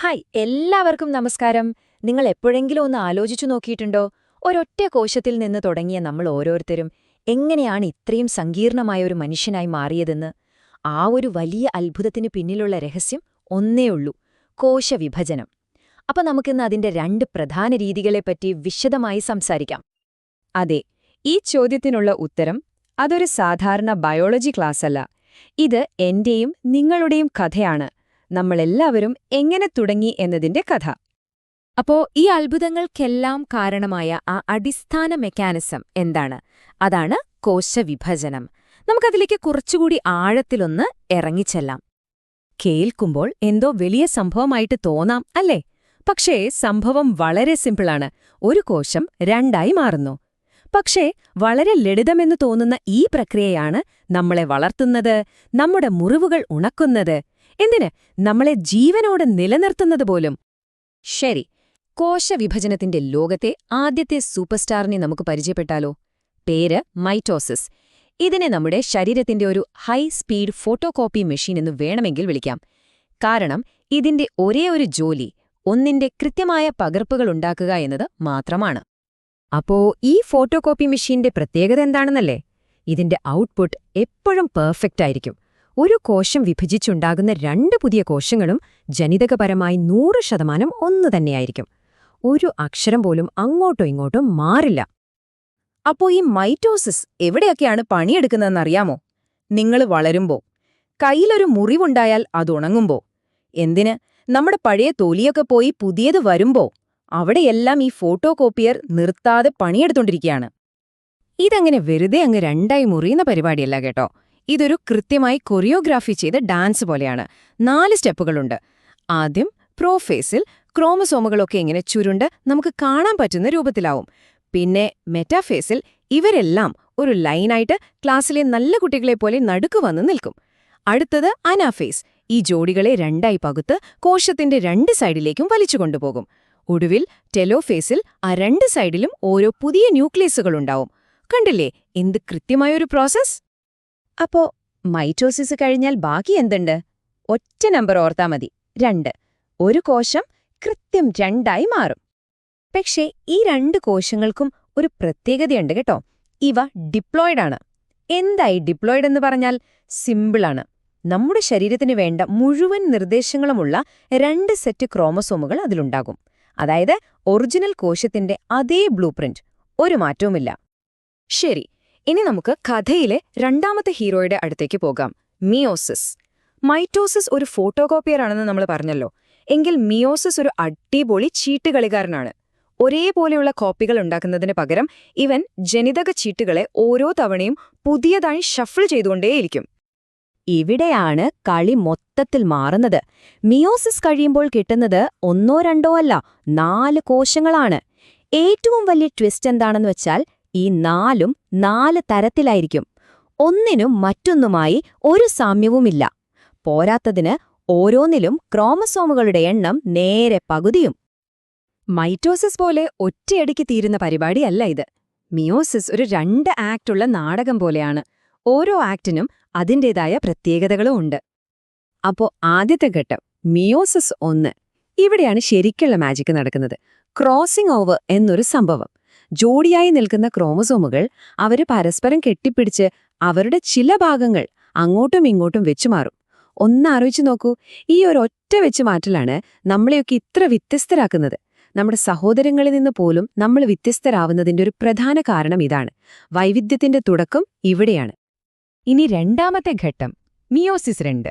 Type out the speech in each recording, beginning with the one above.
Hi എല്ലാവർക്കും നമസ്കാരം. നിങ്ങൾ എപ്പോഴെങ്കിലും ഒന്ന് ആലോചിച്ചു നോക്കിയിട്ടുണ്ടോ? ഒരൊറ്റ കോശത്തിൽ നിന്ന് തുടങ്ങിയ നമ്മൾ ഓരോരുത്തരും എങ്ങനെയാണ് ഇത്രയും സങ്കീർണമായ ഒരു മനുഷ്യനായി മാറിയതെന്ന്? ആ ഒരു വലിയ അത്ഭുതത്തിന് പിന്നിലുള്ള രഹസ്യം ഒന്നേയുള്ളൂ കോശവിഭജനം. അപ്പൊ നമുക്കിന്ന് അതിന്റെ രണ്ട് പ്രധാന രീതികളെപ്പറ്റി വിശദമായി സംസാരിക്കാം. അതെ ഈ ചോദ്യത്തിനുള്ള ഉത്തരം അതൊരു സാധാരണ ബയോളജി ക്ലാസ്സല്ല. ഇത് എന്റെയും നിങ്ങളുടെയും കഥയാണ്. നമ്മളെല്ലാവരും എങ്ങനെ തുടങ്ങി എന്നതിന്റെ കഥ. അപ്പോ ഈ അത്ഭുതങ്ങൾക്കെല്ലാം കാരണമായ ആ അടിസ്ഥാന മെക്കാനിസം എന്താണ്? അതാണ് കോശവിഭജനം. നമുക്കതിലേക്ക് കുറച്ചുകൂടി ആഴത്തിലൊന്ന് ഇറങ്ങിച്ചെല്ലാം. കേൾക്കുമ്പോൾ എന്തോ വലിയ സംഭവമായിട്ട് തോന്നാം അല്ലേ? പക്ഷേ സംഭവം വളരെ സിമ്പിളാണ്. ഒരു കോശം രണ്ടായി മാറുന്നു. പക്ഷേ വളരെ ലളിതമെന്ന് തോന്നുന്ന ഈ പ്രക്രിയയാണ് നമ്മളെ വളർത്തുന്നത് നമ്മുടെ മുറിവുകൾ ഉണക്കുന്നത്. എന്തിന്? നമ്മളെ ജീവനോട് നിലനിർത്തുന്നത് പോലും. ശരി കോശവിഭജനത്തിന്റെ ലോകത്തെ ആദ്യത്തെ സൂപ്പർസ്റ്റാറിനെ നമുക്ക് പരിചയപ്പെട്ടാലോ? പേര് മൈറ്റോസിസ്. ഇതിനെ നമ്മുടെ ശരീരത്തിന്റെ ഒരു ഹൈ സ്പീഡ് ഫോട്ടോകോപ്പി മെഷീൻ എന്ന് വേണമെങ്കിൽ വിളിക്കാം. കാരണം ഇതിന്റെ ഒരേ ഒരു ജോലി ഒന്നിന്റെ കൃത്യമായ പകർപ്പുകൾ ഉണ്ടാക്കുക എന്നത് മാത്രമാണ്. അപ്പോ ഈ ഫോട്ടോകോപ്പി മെഷീന്റെ പ്രത്യേകത എന്താണെന്നല്ലേ? ഇതിന്റെ ഔട്ട്പുട്ട് എപ്പോഴും പെർഫെക്റ്റ് ആയിരിക്കും. ഒരു കോശം വിഭജിച്ചുണ്ടാകുന്ന രണ്ട് പുതിയ കോശങ്ങളും ജനിതകപരമായി നൂറ് ശതമാനം ഒന്നു തന്നെയായിരിക്കും. ഒരു അക്ഷരം പോലും അങ്ങോട്ടോ ഇങ്ങോട്ടോ മാറില്ല. അപ്പോ ഈ മൈറ്റോസിസ് എവിടെയൊക്കെയാണ് പണിയെടുക്കുന്നതെന്നറിയാമോ? നിങ്ങൾ വളരുമ്പോ കയ്യിലൊരു മുറിവുണ്ടായാൽ അതുണങ്ങുമ്പോ എന്തിന്? നമ്മുടെ പഴയ തോലിയൊക്കെ പോയി പുതിയത് വരുമ്പോ അവിടെയെല്ലാം ഈ ഫോട്ടോ കോപ്പിയർ നിർത്താതെ പണിയെടുത്തോണ്ടിരിക്കുകയാണ് ഇതങ്ങനെ വെറുതെ അങ്ങ് രണ്ടായി മുറിയുന്ന പരിപാടിയല്ല കേട്ടോ. ഇതൊരു കൃത്യമായി കൊറിയോഗ്രാഫി ചെയ്ത ഡാൻസ് പോലെയാണ്. നാല് സ്റ്റെപ്പുകളുണ്ട്. ആദ്യം പ്രോഫേസിൽ ക്രോമസോമുകളൊക്കെ ഇങ്ങനെ ചുരുണ്ട് നമുക്ക് കാണാൻ പറ്റുന്ന രൂപത്തിലാവും. പിന്നെ മെറ്റാഫേസിൽ ഇവരെല്ലാം ഒരു ലൈനായിട്ട് ക്ലാസ്സിലെ നല്ല കുട്ടികളെ പോലെ നടുക്ക് വന്ന് നിൽക്കും. അടുത്തത് അനാഫേസ്. ഈ ജോഡികളെ രണ്ടായി പകുത്ത് കോശത്തിന്റെ രണ്ട് സൈഡിലേക്കും വലിച്ചുകൊണ്ടുപോകും ഒടുവിൽ ടെലോഫേസിൽ ആ രണ്ട് സൈഡിലും ഓരോ പുതിയ ന്യൂക്ലിയസുകളുണ്ടാവും. കണ്ടില്ലേ? എന്ത് കൃത്യമായൊരു പ്രോസസ് അപ്പോ മൈറ്റോസിസ് കഴിഞ്ഞാൽ ബാക്കി എന്തുണ്ട്? ഒറ്റ നമ്പർ ഓർത്താ മതി. രണ്ട്. ഒരു കോശം കൃത്യം രണ്ടായി മാറും. പക്ഷേ ഈ രണ്ട് കോശങ്ങൾക്കും ഒരു പ്രത്യേകതയുണ്ട് കേട്ടോ. ഇവ ഡിപ്ലോയിഡാണ്. എന്തായി ഡിപ്ലോയിഡ് എന്ന് പറഞ്ഞാൽ സിമ്പിളാണ്. നമ്മുടെ ശരീരത്തിന് വേണ്ട മുഴുവൻ നിർദ്ദേശങ്ങളുമുള്ള രണ്ട് സെറ്റ് ക്രോമസോമുകൾ അതിലുണ്ടാകും. അതായത് ഒറിജിനൽ കോശത്തിന്റെ അതേ ബ്ലൂ പ്രിന്റ് ഒരു മാറ്റവുമില്ല. ശരി ഇനി നമുക്ക് കഥയിലെ രണ്ടാമത്തെ ഹീറോയുടെ അടുത്തേക്ക് പോകാം. മിയോസിസ്. മൈറ്റോസിസ് ഒരു ഫോട്ടോകോപ്പിയറാണെന്ന് നമ്മൾ പറഞ്ഞല്ലോ. എങ്കിൽ മിയോസിസ് ഒരു അടിപൊളി ചീട്ടുകളികാരനാണ്. ഒരേപോലെയുള്ള കോപ്പികൾ ഉണ്ടാക്കുന്നതിന് പകരം ഇവൻ ജനിതക ചീട്ടുകളെ ഓരോ തവണയും പുതിയതായി ഷഫിൾ ചെയ്തുകൊണ്ടേയിരിക്കും. ഇവിടെയാണ് കളി മൊത്തത്തിൽ മാറുന്നത്. മിയോസിസ് കഴിയുമ്പോൾ കിട്ടുന്നത് ഒന്നോ രണ്ടോ അല്ല നാല് കോശങ്ങളാണ്. ഏറ്റവും വലിയ ട്വിസ്റ്റ് എന്താണെന്ന് വെച്ചാൽ ഈ നാലും നാല് തരത്തിലായിരിക്കും. ഒന്നിനും മറ്റൊന്നുമായി ഒരു സാമ്യവുമില്ല. പോരാത്തതിന് ഓരോന്നിലും ക്രോമസോമുകളുടെ എണ്ണം നേരെ പകുതിയും. മൈറ്റോസിസ് പോലെ ഒറ്റയടിക്ക് തീരുന്ന പരിപാടിയല്ല ഇത്. മിയോസിസ് ഒരു രണ്ട് ആക്ടുള്ള നാടകം പോലെയാണ്. ഓരോ ആക്ടിനും അതിന്റേതായ പ്രത്യേകതകളും ഉണ്ട്. അപ്പോ ആദ്യത്തെ ഘട്ടം മിയോസിസ് ഒന്ന്. ഇവിടെയാണ് ശരിക്കുള്ള മാജിക് നടക്കുന്നത്. ക്രോസിംഗ് ഓവർ എന്നൊരു സംഭവം. ജോഡിയായി നിൽക്കുന്ന ക്രോമസോമുകൾ അവർ പരസ്പരം കെട്ടിപ്പിടിച്ച് അവരുടെ ചില ഭാഗങ്ങൾ അങ്ങോട്ടും ഇങ്ങോട്ടും വെച്ചുമാറും ഒന്നാലോചിച്ചു നോക്കൂ ഈ ഒരൊറ്റ വെച്ച് മാറ്റലാണ് നമ്മളെയൊക്കെ ഇത്ര വ്യത്യസ്തരാക്കുന്നത്. നമ്മുടെ സഹോദരങ്ങളിൽ നിന്ന് പോലും നമ്മൾ വ്യത്യസ്തരാവുന്നതിന്റെ ഒരു പ്രധാന കാരണം ഇതാണ്. വൈവിധ്യത്തിന്റെ തുടക്കം ഇവിടെയാണ്. ഇനി രണ്ടാമത്തെ ഘട്ടം മിയോസിസ് രണ്ട്.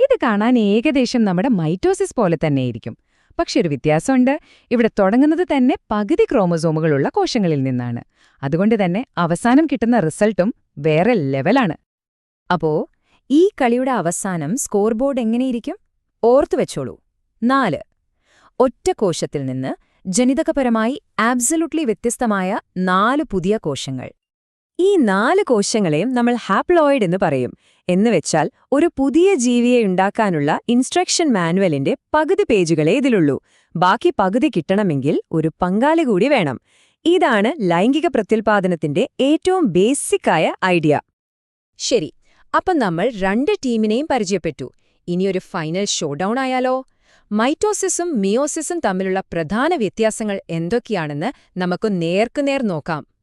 ഇത് കാണാൻ ഏകദേശം നമ്മുടെ മൈറ്റോസിസ് പോലെ തന്നെയായിരിക്കും പക്ഷെ ഒരു വ്യത്യാസമുണ്ട്. ഇവിടെ തുടങ്ങുന്നത് തന്നെ പകുതി ക്രോമസോമുകളുള്ള കോശങ്ങളിൽ നിന്നാണ്. അതുകൊണ്ട് തന്നെ അവസാനം കിട്ടുന്ന റിസൾട്ടും വേറെ ലെവലാണ്. അപ്പോ ഈ കളിയുടെ അവസാനം സ്കോർ ബോർഡ് എങ്ങനെയിരിക്കും ഓർത്തു വെച്ചോളൂ. നാല്. ഒറ്റ കോശത്തിൽ നിന്ന് ജനിതകപരമായി ആബ്സലൂട്ട്ലി വ്യത്യസ്തമായ നാല് പുതിയ കോശങ്ങൾ. ഈ നാല് കോശങ്ങളെയും നമ്മൾ ഹാപ്ലോയിഡ് എന്ന് പറയും. എന്നുവെച്ചാൽ ഒരു പുതിയ ജീവിയെ ഉണ്ടാക്കാനുള്ള ഇൻസ്ട്രക്ഷൻ മാനുവലിന്റെ പകുതി പേജുകളേ ഇതിലുള്ളൂ. ബാക്കി പകുതി കിട്ടണമെങ്കിൽ ഒരു പങ്കാളി കൂടി വേണം. ഇതാണ് ലൈംഗിക പ്രത്യുൽപാദനത്തിന്റെ ഏറ്റവും ബേസിക്കായ ഐഡിയ. ശരി അപ്പം നമ്മൾ രണ്ട് ടീമിനെയും പരിചയപ്പെട്ടു. ഇനിയൊരു ഫൈനൽ ഷോഡൌൺ ആയാലോ? മൈറ്റോസിസും മിയോസിസും തമ്മിലുള്ള പ്രധാന വ്യത്യാസങ്ങൾ എന്തൊക്കെയാണെന്ന് നമുക്ക് നേർക്കുനേർ നോക്കാം.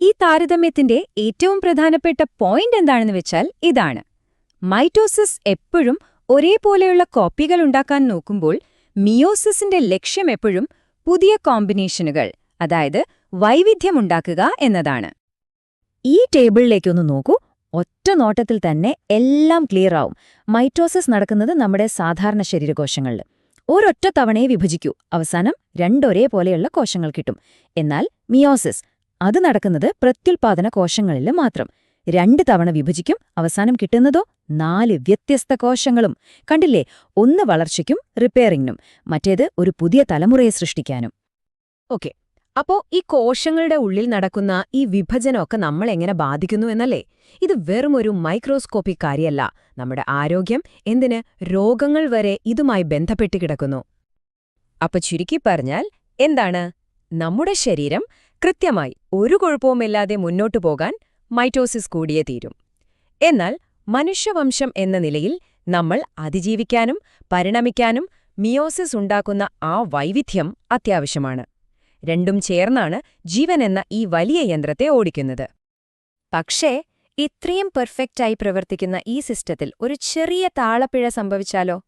ഈ താരതമ്യത്തിന്റെ ഏറ്റവും പ്രധാനപ്പെട്ട പോയിന്റ് എന്താണെന്ന് വെച്ചാൽ ഇതാണ്. മൈറ്റോസിസ് എപ്പോഴും ഒരേപോലെയുള്ള കോപ്പികൾ ഉണ്ടാക്കാൻ നോക്കുമ്പോൾ മിയോസിസിന്റെ ലക്ഷ്യം എപ്പോഴും പുതിയ കോമ്പിനേഷനുകൾ അതായത് വൈവിധ്യമുണ്ടാക്കുക എന്നതാണ്. ഈ ടേബിളിലേക്കൊന്ന് നോക്കൂ. ഒറ്റ നോട്ടത്തിൽ തന്നെ എല്ലാം ക്ലിയർ ആവും. മൈറ്റോസിസ് നടക്കുന്നത് നമ്മുടെ സാധാരണ ശരീരകോശങ്ങളിൽ. ഒരൊറ്റ തവണയെ വിഭജിക്കൂ. അവസാനം രണ്ടൊരേ പോലെയുള്ള കോശങ്ങൾ കിട്ടും. എന്നാൽ മിയോസിസ് അത് നടക്കുന്നത് പ്രത്യുൽപാദന കോശങ്ങളിൽ മാത്രം. രണ്ട് തവണ വിഭജിക്കും അവസാനം കിട്ടുന്നതോ നാല് വ്യത്യസ്ത കോശങ്ങളും. കണ്ടില്ലേ? ഒന്ന് വളർച്ചയ്ക്കും റിപ്പയറിംഗിനും മറ്റേത് ഒരു പുതിയ തലമുറയെ സൃഷ്ടിക്കാനും. ഓക്കെ. അപ്പോ ഈ കോശങ്ങളുടെ ഉള്ളിൽ നടക്കുന്ന ഈ വിഭജനമൊക്കെ നമ്മൾ എങ്ങനെ ബാധിക്കുന്നു എന്നല്ലേ? ഇത് വെറും ഒരു മൈക്രോസ്കോപ്പിക് കാര്യമല്ല നമ്മുടെ ആരോഗ്യം എന്തിന് രോഗങ്ങൾ വരെ ഇതുമായി ബന്ധപ്പെട്ട് കിടക്കുന്നു. അപ്പൊ ചുരുക്കി പറഞ്ഞാൽ എന്താണ്? നമ്മുടെ ശരീരം കൃത്യമായി ഒരു കുഴപ്പവുമില്ലാതെ മുന്നോട്ടു പോകാൻ മൈറ്റോസിസ് കൂടിയേ തീരും. എന്നാൽ മനുഷ്യവംശം എന്ന നിലയിൽ നമ്മൾ അതിജീവിക്കാനും പരിണമിക്കാനും മിയോസിസ് ഉണ്ടാക്കുന്ന ആ വൈവിധ്യം അത്യാവശ്യമാണ്. രണ്ടും ചേർന്നാണ് ജീവൻ എന്ന ഈ വലിയ യന്ത്രത്തെ ഓടിക്കുന്നത്. പക്ഷേ ഇത്രയും പെർഫെക്റ്റായി പ്രവർത്തിക്കുന്ന ഈ സിസ്റ്റത്തിൽ ഒരു ചെറിയ താളപ്പിഴ സംഭവിച്ചാലോ?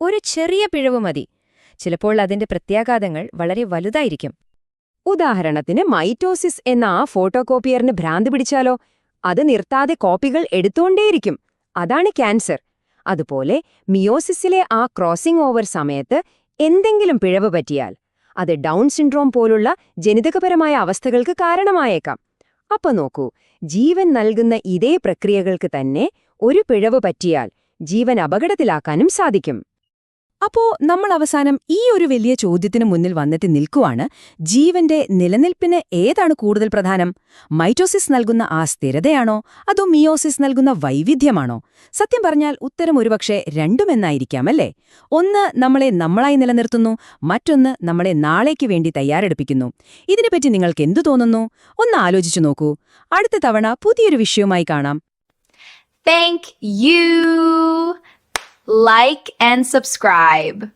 ഒരു ചെറിയ പിഴവ് മതി. ചിലപ്പോൾ അതിന്റെ പ്രത്യാഘാതങ്ങൾ വളരെ വലുതായിരിക്കും. ഉദാഹരണത്തിന് മൈറ്റോസിസ് എന്ന ആ ഫോട്ടോകോപ്പിയറിന് ഭ്രാന്ത് പിടിച്ചാലോ? അത് നിർത്താതെ കോപ്പികൾ എടുത്തുകൊണ്ടേയിരിക്കും അതാണ് ക്യാൻസർ. അതുപോലെ മിയോസിസിലെ ആ ക്രോസിംഗ് ഓവർ സമയത്ത് എന്തെങ്കിലും പിഴവ് പറ്റിയാൽ അത് ഡൗൺ സിൻഡ്രോം പോലുള്ള ജനിതകപരമായ അവസ്ഥകൾക്ക് കാരണമായേക്കാം. അപ്പൊ നോക്കൂ ജീവൻ നൽകുന്ന ഇതേ പ്രക്രിയകൾക്ക് തന്നെ ഒരു പിഴവ് പറ്റിയാൽ ജീവൻ അപകടത്തിലാക്കാനും സാധിക്കും. അപ്പോ നമ്മൾ അവസാനം ഈ ഒരു വലിയ ചോദ്യത്തിന് മുന്നിൽ വന്നിട്ട് നിൽക്കുവാണ് ജീവന്റെ നിലനിൽപ്പിന് ഏതാണ് കൂടുതൽ പ്രധാനം? മൈറ്റോസിസ് നൽകുന്ന ആ സ്ഥിരതയാണോ? അതോ മിയോസിസ് നൽകുന്ന വൈവിധ്യമാണോ? സത്യം പറഞ്ഞാൽ ഉത്തരം ഒരുപക്ഷെ രണ്ടുമെന്നായിരിക്കാം അല്ലേ ഒന്ന് നമ്മളെ നമ്മളായി നിലനിർത്തുന്നു മറ്റൊന്ന് നമ്മളെ നാളേക്ക് വേണ്ടി തയ്യാറെടുപ്പിക്കുന്നു. ഇതിനെപ്പറ്റി നിങ്ങൾക്ക് എന്തു തോന്നുന്നു? ഒന്ന് ആലോചിച്ചു നോക്കൂ. അടുത്ത തവണ പുതിയൊരു വിഷയവുമായി കാണാം. Like and subscribe.